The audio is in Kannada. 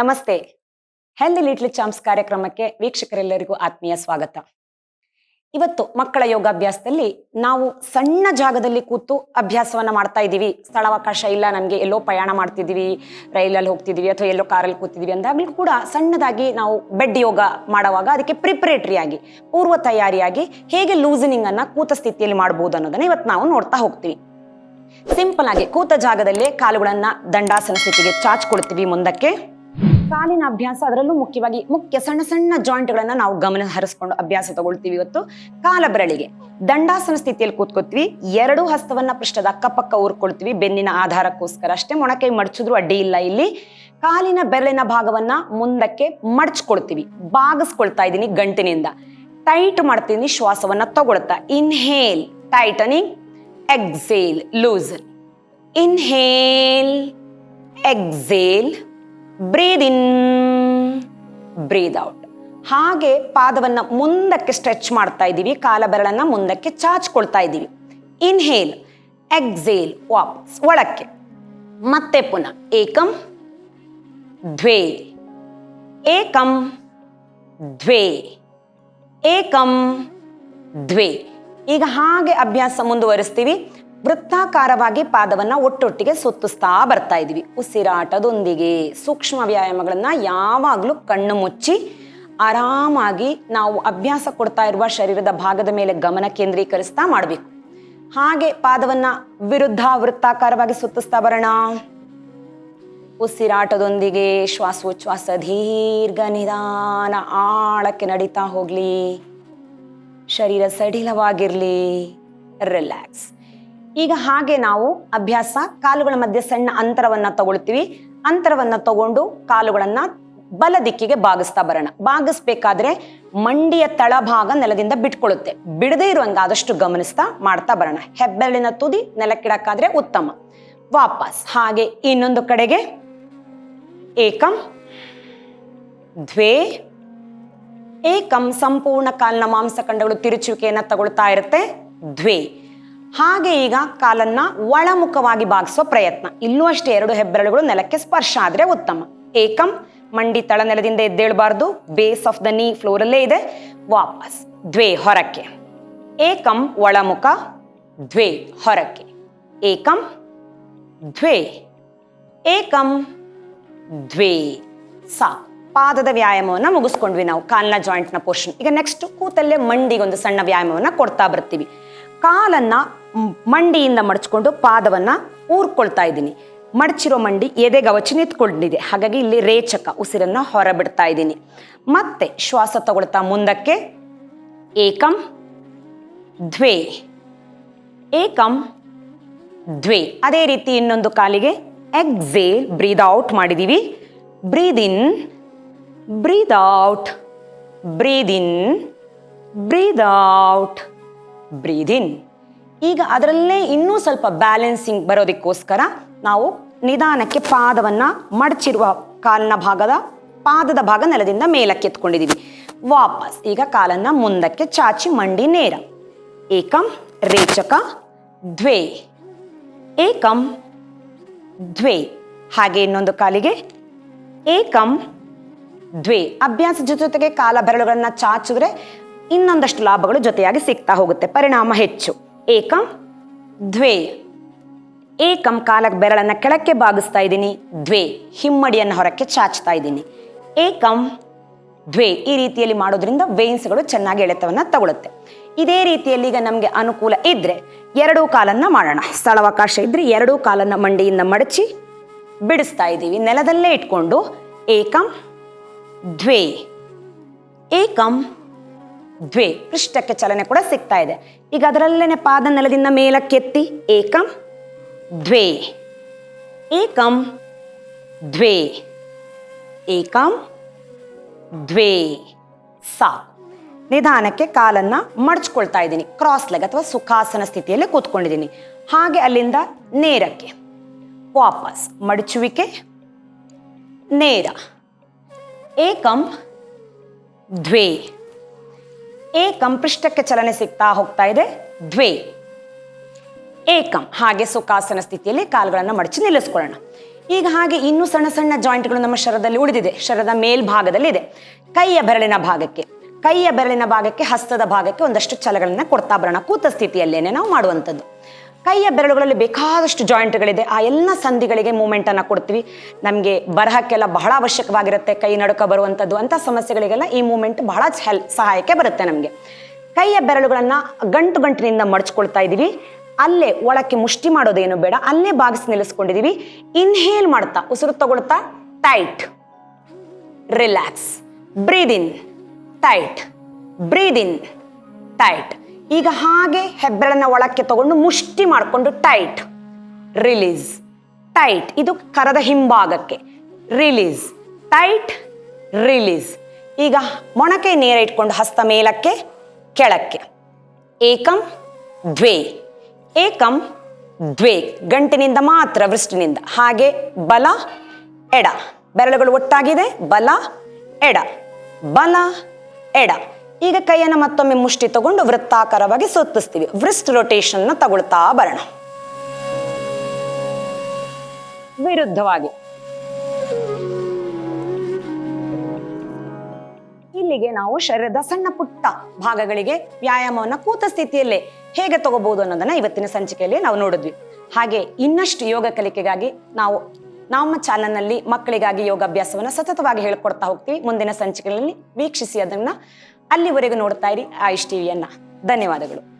ನಮಸ್ತೆ. ಹೆಲ್ದಿ ಲಿಟ್ಲ್ ಚಾಂಪ್ಸ್ ಕಾರ್ಯಕ್ರಮಕ್ಕೆ ವೀಕ್ಷಕರೆಲ್ಲರಿಗೂ ಆತ್ಮೀಯ ಸ್ವಾಗತ. ಇವತ್ತು ಮಕ್ಕಳ ಯೋಗಾಭ್ಯಾಸದಲ್ಲಿ ನಾವು ಸಣ್ಣ ಜಾಗದಲ್ಲಿ ಕೂತು ಅಭ್ಯಾಸವನ್ನ ಮಾಡ್ತಾ ಇದ್ದೀವಿ. ಸ್ಥಳಾವಕಾಶ ಇಲ್ಲ ನನಗೆ ಎಲ್ಲೋ ಪ್ರಯಾಣ ಮಾಡ್ತಿದ್ದೀವಿ, ರೈಲಲ್ಲಿ ಹೋಗ್ತಿದ್ದೀವಿ ಅಥವಾ ಎಲ್ಲೋ ಕಾರಲ್ಲಿ ಕೂತಿದ್ದೀವಿ ಅಂದಾಗಲೂ ಕೂಡ ಸಣ್ಣದಾಗಿ ನಾವು ಬೆಡ್ ಯೋಗ ಮಾಡುವಾಗ ಅದಕ್ಕೆ ಪ್ರಿಪರೇಟರಿ ಆಗಿ ಪೂರ್ವ ತಯಾರಿಯಾಗಿ ಹೇಗೆ ಲೂಸನಿಂಗನ್ನು ಕೂತ ಸ್ಥಿತಿಯಲ್ಲಿ ಮಾಡ್ಬೋದು ಅನ್ನೋದನ್ನ ಇವತ್ತು ನಾವು ನೋಡ್ತಾ ಹೋಗ್ತೀವಿ. ಸಿಂಪಲ್ ಆಗಿ ಕೂತ ಜಾಗದಲ್ಲೇ ಕಾಲುಗಳನ್ನ ದಂಡಾಸನ ಸ್ಥಿತಿಗೆ ಚಾಚ್ಕೊಳ್ತೀವಿ ಮುಂದಕ್ಕೆ. ಕಾಲಿನ ಅಭ್ಯಾಸ ಅದರಲ್ಲೂ ಮುಖ್ಯವಾಗಿ ಮುಖ್ಯ ಸಣ್ಣ ಸಣ್ಣ ಜಾಯಿಂಟ್ಗಳನ್ನ ನಾವು ಗಮನ ಹರಿಸ್ಕೊಂಡು ಅಭ್ಯಾಸ ತಗೊಳ್ತೀವಿ ಇವತ್ತು. ಕಾಲ ಬೆರಳಿಗೆ ದಂಡಾಸನ ಸ್ಥಿತಿಯಲ್ಲಿ ಕೂತ್ಕೋತೀವಿ ಎರಡು ಹಸ್ತವನ್ನ ಪೃಷ್ಠದ ಅಕ್ಕಪಕ್ಕ ಊರ್ಕೊಳ್ತೀವಿ. ಬೆನ್ನಿನ ಆಧಾರಕ್ಕೋಸ್ಕರ ಅಷ್ಟೇ ಮೊಣಕೈ ಮಡಚಿದ್ರು ಅಡ್ಡಿ ಇಲ್ಲ ಇಲ್ಲಿ. ಕಾಲಿನ ಬೆರಳಿನ ಭಾಗವನ್ನ ಮುಂದಕ್ಕೆ ಮಡಚ್ಕೊಳ್ತೀವಿ. ಬಾಗಿಸ್ಕೊಳ್ತಾ ಇದ್ದೀನಿ ಗಂಟಿನಿಂದ. ಟೈಟ್ ಮಾಡ್ತೀನಿ ಶ್ವಾಸವನ್ನ ತಗೊಳ್ತಾ. Inhale tightening exhale, loosen. Inhale, exhale, breathe in, breathe out. ಹಾಗೆ ಪಾದವನ್ನ ಮುಂದಕ್ಕೆ ಸ್ಟ್ರೆಚ್ ಮಾಡ್ತಾ ಇದ್ದೀವಿ. ಕಾಲ ಮುಂದಕ್ಕೆ ಚಾಚ್ಕೊಳ್ತಾ ಇದ್ದೀವಿ. ಇನ್ಹೇಲ್ ಎಕ್ಸೇಲ್ ವಾಪಸ್ ಒಳಕ್ಕೆ. ಮತ್ತೆ ಪುನಃ. ಏಕಂ. ದ್ವೇ. ಏಕಂ. ದ್ವೇ. ಏಕಂ. ದ್ವೇ. ಈಗ ಹಾಗೆ ಅಭ್ಯಾಸ ಮುಂದುವರಿಸ್ತೀವಿ. ವೃತ್ತಾಕಾರವಾಗಿ ಪಾದವನ್ನ ಒಟ್ಟೊಟ್ಟಿಗೆ ಸುತ್ತಿಸ್ತಾ ಬರ್ತಾ ಇದೀವಿ. ಉಸಿರಾಟದೊಂದಿಗೆ, ಸೂಕ್ಷ್ಮ ವ್ಯಾಯಾಮಗಳನ್ನ ಯಾವಾಗಲೂ ಕಣ್ಣು ಮುಚ್ಚಿ, ಆರಾಮಾಗಿ ನಾವು ಅಭ್ಯಾಸ ಕೊಡ್ತಾ ಇರುವ ಶರೀರದ ಭಾಗದ ಮೇಲೆ ಗಮನ ಕೇಂದ್ರೀಕರಿಸ್ತಾ ಮಾಡಬೇಕು. ಹಾಗೆ ಪಾದವನ್ನ ವಿರುದ್ಧ ವೃತ್ತಾಕಾರವಾಗಿ ಸುತ್ತಿಸ್ತಾ ಬರೋಣ. ಉಸಿರಾಟದೊಂದಿಗೆ ಶ್ವಾಸೋಚ್ಛ್ವಾಸ ದೀರ್ಘ ನಿಧಾನ ಆಳಕ್ಕೆ ನಡೀತಾ ಹೋಗ್ಲಿ. ಶರೀರ ಸಡಿಲವಾಗಿರಲಿ ರಿಲ್ಯಾಕ್ಸ್ ಈಗ ಹಾಗೆ ನಾವು ಅಭ್ಯಾಸ, ಕಾಲುಗಳ ಮಧ್ಯೆ ಸಣ್ಣ ಅಂತರವನ್ನು ತಗೊಳ್ತೀವಿ. ಅಂತರವನ್ನು ತಗೊಂಡು ಕಾಲುಗಳನ್ನ ಬಲ ದಿಕ್ಕಿಗೆ ಬಾಗಿಸ್ತಾ ಬರೋಣ. ಬಾಗಿಸ್ಬೇಕಾದ್ರೆ ಮಂಡಿಯ ತಳಭಾಗ ನೆಲದಿಂದ ಬಿಟ್ಕೊಳ್ಳುತ್ತೆ. ಬಿಡದೇ ಇರುವಂಗ ಆದಷ್ಟು ಗಮನಿಸ್ತಾ ಮಾಡ್ತಾ ಬರೋಣ. ಹೆಬ್ಬೆರಳಿನ ತುದಿ ನೆಲಕ್ಕಿಡಕ್ಕಾದ್ರೆ ಉತ್ತಮ. ವಾಪಸ್. ಹಾಗೆ ಇನ್ನೊಂದು ಕಡೆಗೆ. ಏಕಂ. ದ್ವೇ. ಏಕಂ ಸಂಪೂರ್ಣ ಕಾಲಿನ ಮಾಂಸಖಂಡಗಳು ತಿರುಚುವಿಕೆಯನ್ನು ತಗೊಳ್ತಾ ಇರುತ್ತೆ ದ್ವೇ. ಹಾಗೆ ಈಗ ಕಾಲನ್ನ ಒಳಮುಖವಾಗಿ ಬಾಗಿಸುವ ಪ್ರಯತ್ನ. ಇಲ್ಲೂ ಅಷ್ಟೇ ಎರಡು ಹೆಬ್ಬೆರಳುಗಳು ನೆಲಕ್ಕೆ ಸ್ಪರ್ಶ ಆದ್ರೆ ಉತ್ತಮ. ಏಕಂ, ಮಂಡಿ ತಳ ನೆಲದಿಂದ ಎದ್ದೇಳಬಾರ್ದು. ಬೇಸ್ ಆಫ್ ದ ನೀ ಫ್ಲೋರಲ್ಲೇ ಇದೆ. ವಾಪಸ್ ದ್ವೇ ಹೊರಕ್ಕೆ. ಏಕಂ ಒಳಮುಖ, ದ್ವೇ ಹೊರಕ್ಕೆ. ಏಕಂ, ದ್ವೇ. ಏಕಂ, ದ್ವೇ. ಸಾ ಪಾದದ ವ್ಯಾಯಾಮವನ್ನು ಮುಗಿಸ್ಕೊಂಡ್ವಿ ನಾವು, ಕಾಲಿನ ಜಾಯಿಂಟ್ನ ಪೋರ್ಷನ್ ಈಗ ನೆಕ್ಸ್ಟ್ ಕೂತಲ್ಲೇ ಮಂಡಿಗೊಂದು ಸಣ್ಣ ವ್ಯಾಯಾಮವನ್ನು ಕೊಡ್ತಾ ಬರ್ತೀವಿ. ಕಾಲನ್ನ ಮಂಡಿಯಿಂದ ಮಡಚ್ಕೊಂಡು ಪಾದವನ್ನ ಊರ್ಕೊಳ್ತಾ ಇದ್ದೀನಿ. ಮಡಚಿರೋ ಮಂಡಿ ಎದೆಗವಚಿ ನಿಂತ್ಕೊಂಡಿದೆ. ಹಾಗಾಗಿ ಇಲ್ಲಿ ರೇಚಕ, ಉಸಿರನ್ನ ಹೊರಬಿಡ್ತಾ ಇದ್ದೀನಿ. ಮತ್ತೆ ಶ್ವಾಸ ತಗೊಳ್ತಾ ಮುಂದಕ್ಕೆ ಏಕಂ ದ್ವೇ. ಏಕಂ ದ್ವೇ. ಅದೇ ರೀತಿ ಇನ್ನೊಂದು ಕಾಲಿಗೆ ಎಕ್ಸೇಲ್ ಬ್ರೀದ್ ಔಟ್ ಮಾಡಿದೀವಿ. Breathe in breathe out, breathe in, breathe out, breathe in. ಈಗ ಅದರಲ್ಲೇ ಇನ್ನೂ ಸ್ವಲ್ಪ ಬ್ಯಾಲೆನ್ಸಿಂಗ್ ಬರೋದಕ್ಕೋಸ್ಕರ ನಾವು ನಿಧಾನಕ್ಕೆ ಪಾದವನ್ನ ಮಡಚಿರುವ ಕಾಲಿನ ಭಾಗದ ಪಾದದ ಭಾಗ ನೆಲದಿಂದ ಮೇಲಕ್ಕೆ ಎತ್ಕೊಂಡಿದ್ದೀವಿ ವಾಪಸ್ ಈಗ ಕಾಲನ್ನ ಮುಂದಕ್ಕೆ ಚಾಚಿ ಮಂಡಿ ನೇರ. ಏಕಂ ರೇಚಕ ದ್ವೇ. ಏಕಂ ದ್ವೇ. ಹಾಗೆ ಇನ್ನೊಂದು ಕಾಲಿಗೆ. ಏಕಂ ದ್ವೇ ಅಭ್ಯಾಸ ಜೊತೆ ಜೊತೆಗೆ ಕಾಲ ಬೆರಳುಗಳನ್ನು ಚಾಚಿದ್ರೆ ಇನ್ನೊಂದಷ್ಟು ಲಾಭಗಳು ಜೊತೆಯಾಗಿ ಸಿಗ್ತಾ ಹೋಗುತ್ತೆ. ಪರಿಣಾಮ ಹೆಚ್ಚು. ಏಕಂ ದ್ವೇ. ಏಕಂ ಕಾಲ ಬೆರಳನ್ನ ಕೆಳಕ್ಕೆ ಬಾಗಿಸ್ತಾ ಇದ್ದೀನಿ. ದ್ವೇ. ಹಿಮ್ಮಡಿಯನ್ನು ಹೊರಕ್ಕೆ ಚಾಚ್ತಾ ಇದ್ದೀನಿ. ಏಕಂ ದ್ವೇ. ಈ ರೀತಿಯಲ್ಲಿ ಮಾಡೋದ್ರಿಂದ ವೇನ್ಸ್ಗಳು ಚೆನ್ನಾಗಿ ಎಳೆತವನ್ನ ತಗೊಳುತ್ತೆ. ಇದೇ ರೀತಿಯಲ್ಲಿ ಈಗ ನಮಗೆ ಅನುಕೂಲ ಇದ್ದರೆ ಎರಡೂ ಕಾಲನ್ನ ಮಾಡೋಣ. ಸ್ಥಳಾವಕಾಶ ಇದ್ರೆ ಎರಡೂ ಕಾಲನ್ನ ಮಂಡಿಯಿಂದ ಮಡಚಿ ಬಿಡಿಸ್ತಾ ಇದ್ದೀವಿ. ನೆಲದಲ್ಲೇ ಇಟ್ಕೊಂಡು ಏಕಂ ದ್ವೇ. ಏಕಂ ದ್ವೇ. ಪೃಷ್ಠಕ್ಕೆ ಚಲನೆ ಕೂಡ ಸಿಗ್ತಾ ಇದೆ. ಈಗ ಅದರಲ್ಲೇನೆ ಪಾದ ನೆಲದಿಂದ ಮೇಲಕ್ಕೆತ್ತಿ ಏಕಂ ದ್ವೇ. ಏಕಂ ದ್ವೇ. ಏಕಂ ದ್ವೇ. ಸಾ. ನಿಧಾನಕ್ಕೆ ಕಾಲನ್ನ ಮಡಚ್ಕೊಳ್ತಾ ಇದ್ದೀನಿ. ಕ್ರಾಸ್ ಲೆಗ್ ಅಥವಾ ಸುಖಾಸನ ಸ್ಥಿತಿಯಲ್ಲಿ ಕೂತ್ಕೊಂಡಿದ್ದೀನಿ. ಹಾಗೆ ಅಲ್ಲಿಂದ ನೇರಕ್ಕೆ. ವಾಪಸ್ ಮಡಚುವಿಕೆ ನೇರ. ಏಕಂ ದ್ವೇ. ಏಕಂ ಪೃಷ್ಠಕ್ಕೆ ಚಲನೆ ಸಿಗ್ತಾ ಹೋಗ್ತಾ ಇದೆ. ದ್ವೇ. ಏಕಂ. ಹಾಗೆ ಸುಖಾಸನ ಸ್ಥಿತಿಯಲ್ಲಿ ಕಾಲುಗಳನ್ನು ಮಡಚಿ ನಿಲ್ಲಿಸ್ಕೊಳ್ಳೋಣ. ಈಗ ಹಾಗೆ ಇನ್ನೂ ಸಣ್ಣ ಸಣ್ಣ ಜಾಯಿಂಟ್ಗಳು ನಮ್ಮ ಶರದಲ್ಲಿ ಉಳಿದಿದೆ. ಶರದ ಮೇಲ್ಭಾಗದಲ್ಲಿ ಇದೆ ಕೈಯ ಬೆರಳಿನ ಭಾಗಕ್ಕೆ. ಕೈಯ ಬೆರಳಿನ ಭಾಗಕ್ಕೆ ಹಸ್ತದ ಭಾಗಕ್ಕೆ ಒಂದಷ್ಟು ಚಲಗಳನ್ನು ಕೊಡ್ತಾ ಬರೋಣ. ಕೂತ ಸ್ಥಿತಿಯಲ್ಲೇನೆ ನಾವು ಮಾಡುವಂಥದ್ದು. ಕೈಯ ಬೆರಳುಗಳಲ್ಲಿ ಬೇಕಾದಷ್ಟು ಜಾಯಿಂಟ್ಗಳಿದೆ. ಆ ಎಲ್ಲ ಸಂಧಿಗಳಿಗೆ ಮೂಮೆಂಟ್ ಅನ್ನ ಕೊಡ್ತೀವಿ. ನಮಗೆ ಬರಹಕ್ಕೆಲ್ಲ ಬಹಳ ಅವಶ್ಯಕವಾಗಿರುತ್ತೆ ಕೈ ನಡುಕ ಬರುವಂಥದ್ದು ಅಂತ ಸಮಸ್ಯೆಗಳಿಗೆಲ್ಲ ಈ ಮೂಮೆಂಟ್ ಬಹಳ ಹೆಲ್, ಸಹಾಯಕ್ಕೆ ಬರುತ್ತೆ ನಮಗೆ. ಕೈಯ ಬೆರಳುಗಳನ್ನ ಗಂಟು ಗಂಟಿನಿಂದ ಮಡಚ್ಕೊಳ್ತಾ ಇದ್ದೀವಿ. ಅಲ್ಲೇ ಒಳಕ್ಕೆ ಮುಷ್ಟಿ ಮಾಡೋದೇನು ಬೇಡ. ಅಲ್ಲೇ ಬಾಗಿಸಿ ನಿಲ್ಲಿಸ್ಕೊಂಡಿದೀವಿ ಇನ್ಹೇಲ್ ಮಾಡ್ತಾ, ಉಸಿರು ತಗೊಳ್ತಾ tight relax breathe in tight breathe in tight ಈಗ ಹಾಗೆ ಹೆಬ್ಬೆರಳನ್ನ ಒಳಕ್ಕೆ ತಗೊಂಡು ಮುಷ್ಟಿ ಮಾಡಿಕೊಂಡು ಟೈಟ್ ರಿಲೀಸ್ ಟೈಟ್ ಇದು ಕರದ ಹಿಂಭಾಗಕ್ಕೆ. ರಿಲೀಸ್ ಟೈಟ್ ರಿಲೀಸ್ ಈಗ ಮೊಣಕೆ ನೇರ ಇಟ್ಕೊಂಡು ಹಸ್ತ ಮೇಲಕ್ಕೆ, ಕೆಳಕ್ಕೆ. ಏಕಂ ದ್ವೇ. ಏಕಂ ದ್ವೇ. ಗಂಟಿನಿಂದ ಮಾತ್ರ, ವೃಷ್ಟಿನಿಂದ. ಹಾಗೆ ಬಲ, ಎಡ. ಬೆರಳುಗಳು ಒಟ್ಟಾಗಿದೆ, ಬಲ, ಎಡ. ಬಲ, ಎಡ. ಈಗ ಕೈಯನ್ನು ಮತ್ತೊಮ್ಮೆ ಮುಷ್ಟಿ ತಗೊಂಡು ವೃತ್ತಾಕಾರವಾಗಿ ಸುತ್ತಿಸ್ತೀವಿ. ವೃಸ್ಟ್ ರೊಟೇಷನ್ನ ತಗೊಳ್ತಾ ಬರೋಣ. ವಿರುದ್ಧವಾಗಿ. ಇಲ್ಲಿಗೆ ನಾವು ಶರೀರದ ಸಣ್ಣ ಪುಟ್ಟ ಭಾಗಗಳಿಗೆ ವ್ಯಾಯಾಮವನ್ನ ಕೂತ ಸ್ಥಿತಿಯಲ್ಲೇ ಹೇಗೆ ತಗೋಬಹುದು ಅನ್ನೋದನ್ನ ಇವತ್ತಿನ ಸಂಚಿಕೆಯಲ್ಲಿ ನಾವು ನೋಡಿದ್ವಿ. ಹಾಗೆ ಇನ್ನಷ್ಟು ಯೋಗ ಕಲಿಕೆಗಾಗಿ ನಾವು ನಮ್ಮ ಚಾನಲ್ನಲ್ಲಿ ಮಕ್ಕಳಿಗಾಗಿ ಯೋಗಾಭ್ಯಾಸವನ್ನು ಸತತವಾಗಿ ಹೇಳ್ಕೊಡ್ತಾ ಹೋಗ್ತೀವಿ. ಮುಂದಿನ ಸಂಚಿಕೆಗಳಲ್ಲಿ ವೀಕ್ಷಿಸಿ ಅದನ್ನ ಅಲ್ಲಿವರೆಗೂ ನೋಡ್ತಾ ಇರಿ ಆಯುಷ್ ಟಿವಿಯನ್ನ. ಧನ್ಯವಾದಗಳು.